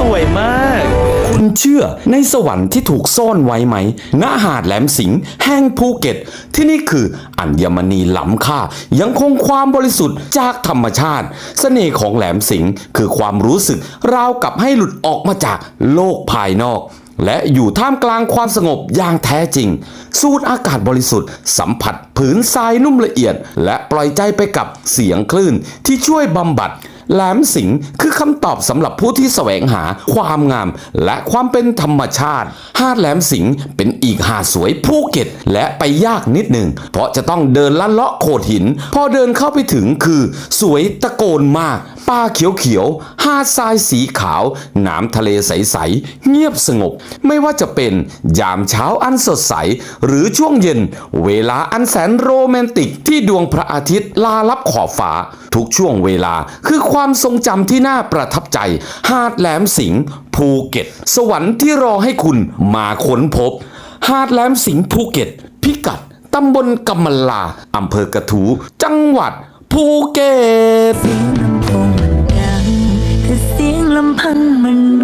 สวยมาก คุณเชื่อในสวรรค์ที่ถูกซ่อนไว้ไหม ณ หาดแหลมสิงห์แห่งภูเก็ต ที่นี่คืออัญมณีล้ำค่า ยังคงความบริสุทธิ์จากธรรมชาติ เสน่ห์ของแหลมสิงห์คือความรู้สึกราวกับให้หลุดออกมาจากโลกภายนอกและอยู่ท่ามกลางความสงบอย่างแท้จริง สูดอากาศบริสุทธิ์ สัมผัสผืนทรายนุ่มละเอียด และปล่อยใจไปกับเสียงคลื่นที่ช่วยบำบัด แหลมสิงห์คือคำตอบสำหรับผู้ที่แสวงหาความงาม และความเป็นธรรมชาติ หาดแหลมสิงห์เป็นอีกหาดสวยภูเก็ต และไปยากนิดหนึ่ง เพราะจะต้องเดินลัดเลาะโขดหิน พอเดินเข้าไปถึงคือสวยตะโกนมาก ป่าเขียวๆหาดทรายสีขาว น้ำทะเลใสๆเงียบสงบ ไม่ว่าจะเป็นยามเช้าอันสดใส หรือช่วงเย็น เวลาอันแสนโรแมนติกที่ดวงพระอาทิตย์ลาลับขอบฟ้า ทุกช่วงเวลาคือความทรงจำที่น่าประทับใจ หาดแหลมสิงห์ภูเก็ต สวรรค์ที่รอให้คุณมาค้นพบ หาดแหลมสิงห์ภูเก็ต พิกัดตำบลกำมะลา อำเภอกระทู จังหวัดภูเก็ต mình